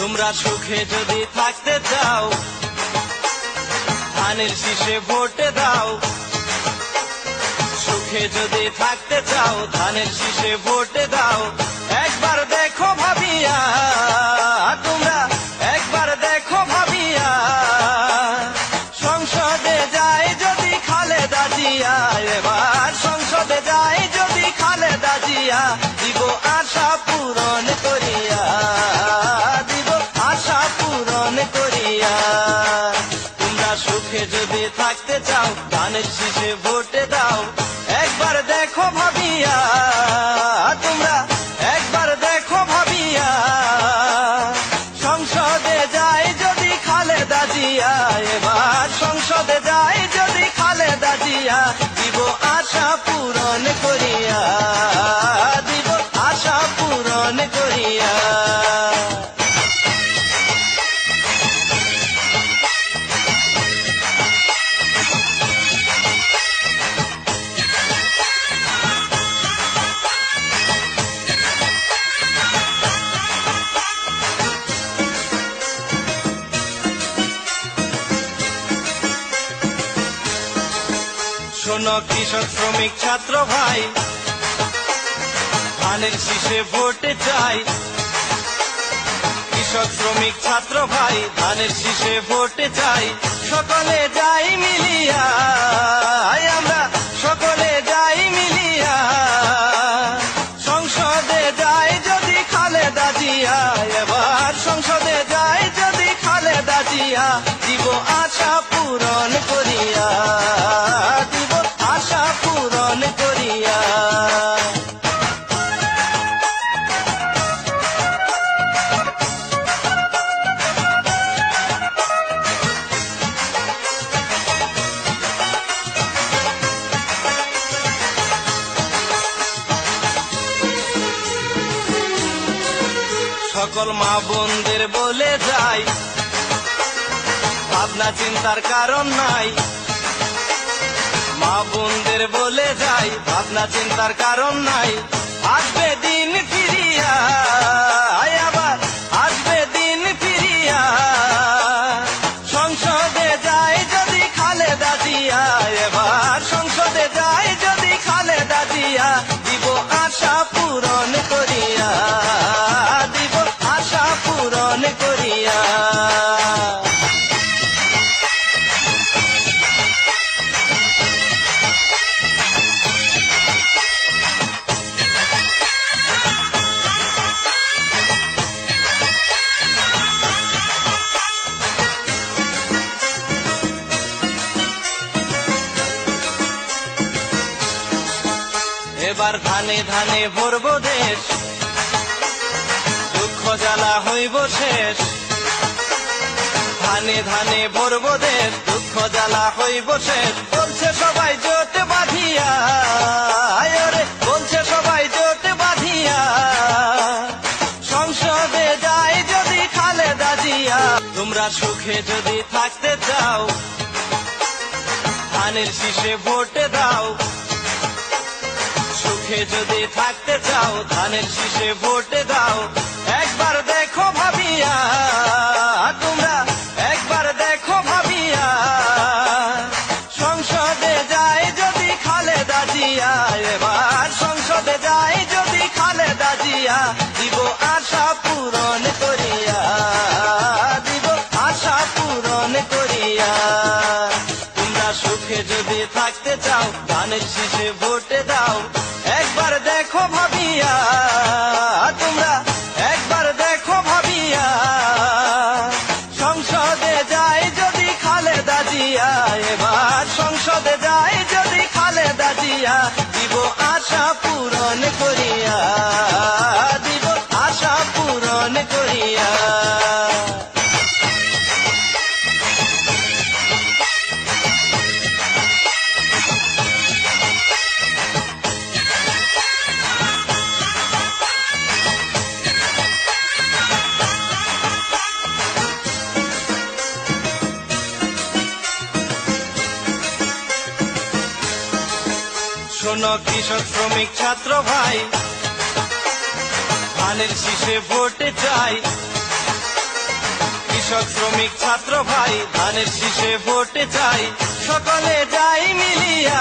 তোমরা সুখে যদি থাকতে চাও ধানের শীষে ভোটে দাও। সুখে যদি থাকতে চাও, ধানের শীষে ভোটে দাও। একবার দেখো ভাবিয়া, তোমরা একবার দেখো ভাবিয়া, সংসদে যায় যদি খালেদা জিয়া, এবার সংসদে যদি খালেদা জিয়া আশা পূরণ করিয়া। থাকতে চাও ধানের শীষে ভোটে দাও। একবার দেখো ভাবিয়া শোনো কৃষক শ্রমিক ছাত্র ভাই। ধানের শীষে ভোটে চাই। কৃষক শ্রমিক ছাত্র ভাই, ধানের শীষে ভোটে চাই। সকলে যাই মিলিয়া আমরা সকলে যাই মিলিয়া। সংসদে যাই যদি খালেদা জিয়া, এবার সংসদে যাই যদি খালেদা জিয়া, দিব আশা সকল মা বোনদের বলে যাই। ভাবনা চিন্তার কারণ নাই। মা বোনদের বলে যাই, ভাবনা চিন্তার কারণ নাই। আসবে দিন ফিরিয়া এবার ধানে ধানে ভরব দেশ। দুঃখ জ্বালা হইব শেষ। ধানে ধানে ভরব দেশ, দুঃখ জ্বালা হইব শেষ। বলছে সবাই জোট বাঁধিয়া সুখে যদি থাকতে চাও, ধানের শীষে ভোটে দাও। সুখে যদি থাকতে চাও, ধানের শীষে ভোটে দাও। একবার দেখো ভাবিয়া, তোমরা একবার দেখো ভাবিয়া। সংসদে যায় যদি খালেদা জিয়া, এবার সংসদে যায় যদি খালেদা জিয়া, দিব আশা পূরণ করিয়া, দিব আশা পূরণ করিয়া। তোমরা সুখে যদি থাকতে চাও, ধানের শীষে ভোটে দাও। একবার দেখো ভাবিয়া তোমরা শোনো কৃষক শ্রমিক ছাত্র ভাই। ধানের শীষে ভোটে চাই। কৃষক শ্রমিক ছাত্র ভাই, ধানের শীষে ভোটে চাই। সকলে যাই মিলিয়া।